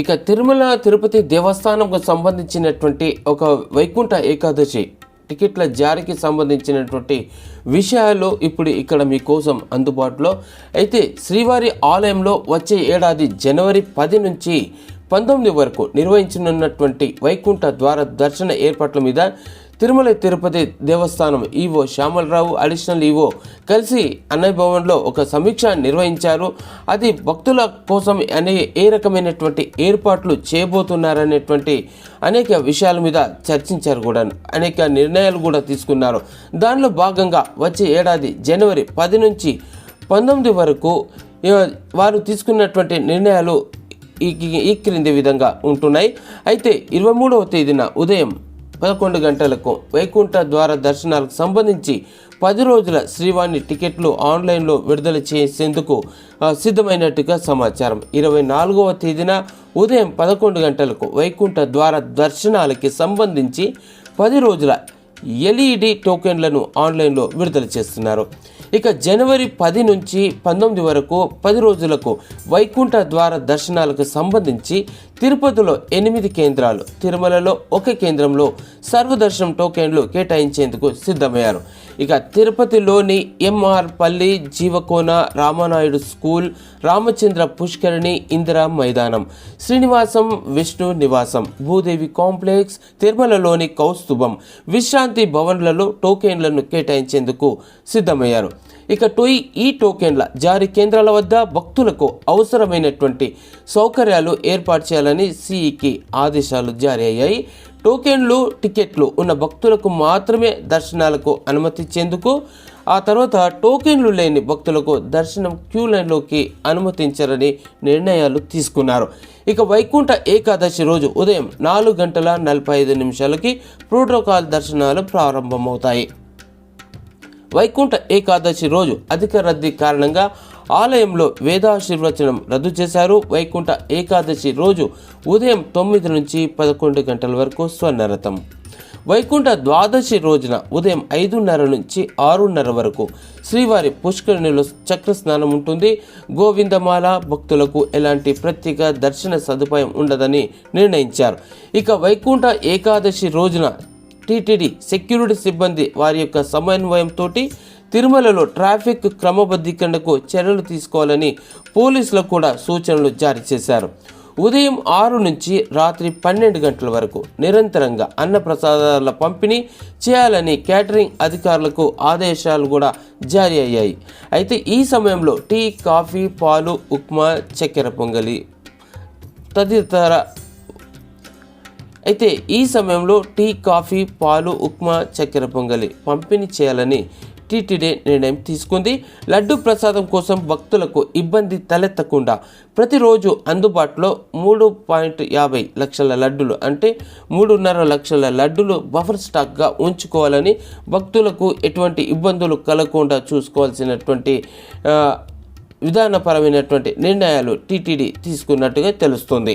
ఇక తిరుమల తిరుపతి దేవస్థానంకు సంబంధించినటువంటి ఒక వైకుంఠ ఏకాదశి టికెట్ల జారీకి సంబంధించినటువంటి విషయాలు ఇప్పుడు ఇక్కడ మీకోసం అందుబాటులో. అయితే శ్రీవారి ఆలయంలో వచ్చే ఏడాది జనవరి పది నుంచి పంతొమ్మిది వరకు నిర్వహించనున్నటువంటి వైకుంఠ ద్వార దర్శన ఏర్పాట్ల మీద తిరుమల తిరుపతి దేవస్థానం ఈవో శ్యామలరావు అడిషనల్ ఈవో కలిసి అన్నయ్య భవన్లో ఒక సమీక్ష నిర్వహించారు. అది భక్తుల కోసం అనే ఏ రకమైనటువంటి ఏర్పాట్లు చేయబోతున్నారనేటువంటి అనేక విషయాల మీద చర్చించారు కూడా. అనేక నిర్ణయాలు కూడా తీసుకున్నారు. దానిలో భాగంగా వచ్చే ఏడాది జనవరి పది నుంచి పంతొమ్మిది వరకు వారు తీసుకున్నటువంటి నిర్ణయాలు ఈ ఈ క్రింది విధంగా ఉంటున్నాయి. అయితే ఇరవై మూడవ తేదీన ఉదయం పదకొండు గంటలకు వైకుంఠ ద్వార దర్శనాలకు సంబంధించి పది రోజుల శ్రీవాణి టికెట్లు ఆన్లైన్లో విడుదల చేసేందుకు సిద్ధమైనట్టుగా సమాచారం. ఇరవై నాలుగవ తేదీన ఉదయం పదకొండు గంటలకు వైకుంఠ ద్వార దర్శనాలకి సంబంధించి పది రోజుల ఎల్ఈడి టోకెన్లను ఆన్లైన్లో విడుదల చేస్తున్నారు. ఇక జనవరి పది నుంచి పంతొమ్మిది వరకు పది రోజులకు వైకుంఠ ద్వార దర్శనాలకు సంబంధించి తిరుపతిలో ఎనిమిది కేంద్రాలు తిరుమలలో ఒక కేంద్రంలో సర్వదర్శనం టోకెన్లు కేటాయించేందుకు సిద్ధమయ్యారు. ఇక తిరుపతిలోని ఎంఆర్ పల్లి జీవకోన రామానాయుడు స్కూల్ రామచంద్ర పుష్కరిణి ఇందిరా మైదానం శ్రీనివాసం విష్ణు నివాసం భూదేవి కాంప్లెక్స్ తిరుమలలోని కౌస్తుభం విశ్రాంతి భవన్లలో టోకెన్లను కేటాయించేందుకు సిద్ధమయ్యారు. ఇక టోయ్ ఈ టోకెన్ల జారీ కేంద్రాల వద్ద భక్తులకు అవసరమైనటువంటి సౌకర్యాలు ఏర్పాటు చేయాలని సిఈకి ఆదేశాలు జారీ అయ్యాయి. టోకెన్లు టికెట్లు ఉన్న భక్తులకు మాత్రమే దర్శనాలకు అనుమతించేందుకు ఆ తర్వాత టోకెన్లు లేని భక్తులకు దర్శనం క్యూ లైన్లోకి అనుమతించరని నిర్ణయాలు తీసుకున్నారు. ఇక వైకుంఠ ఏకాదశి రోజు ఉదయం నాలుగు గంటల నలభై ఐదు నిమిషాలకి ప్రోటోకాల్ దర్శనాలు ప్రారంభమవుతాయి. వైకుంఠ ఏకాదశి రోజు అధిక రద్దీ కారణంగా ఆలయంలో వేదాశీర్వచనం రద్దు చేశారు. వైకుంఠ ఏకాదశి రోజు ఉదయం తొమ్మిది నుంచి పదకొండు గంటల వరకు స్వర్ణరథం. వైకుంఠ ద్వాదశి రోజున ఉదయం ఐదున్నర నుంచి ఆరున్నర వరకు శ్రీవారి పుష్కరిణిలో చక్ర స్నానం ఉంటుంది. గోవిందమాల భక్తులకు ఎలాంటి ప్రత్యేక దర్శన సదుపాయం ఉండదని నిర్ణయించారు. ఇక వైకుంఠ ఏకాదశి రోజున టీటీడీ సెక్యూరిటీ సిబ్బంది వారి యొక్క సమన్వయంతో తిరుమలలో ట్రాఫిక్ క్రమబద్ధీకరణకు చర్యలు తీసుకోవాలని పోలీసులకు కూడా సూచనలు జారీ చేశారు. ఉదయం ఆరు నుంచి రాత్రి పన్నెండు గంటల వరకు నిరంతరంగా అన్నప్రసాదాల పంపిణీ చేయాలని క్యాటరింగ్ అధికారులకు ఆదేశాలు కూడా జారీ అయ్యాయి. అయితే ఈ సమయంలో టీ కాఫీ పాలు ఉప్మా చక్కెర పొంగలి తదితర అయితే ఈ సమయంలో టీ కాఫీ పాలు ఉప్మా చక్కెర పొంగలి పంపిణీ చేయాలని టీటీడీ నిర్ణయం తీసుకుంది. లడ్డు ప్రసాదం కోసం భక్తులకు ఇబ్బంది తలెత్తకుండా ప్రతిరోజు అందుబాటులో మూడు పాయింట్ యాభై లక్షల లడ్డులు అంటే మూడున్నర లక్షల లడ్డులు బఫర్ స్టాక్గా ఉంచుకోవాలని భక్తులకు ఎటువంటి ఇబ్బందులు కలగకుండా చూసుకోవాల్సినటువంటి విధానపరమైనటువంటి నిర్ణయాలు టీటీడీ తీసుకున్నట్టుగా తెలుస్తుంది.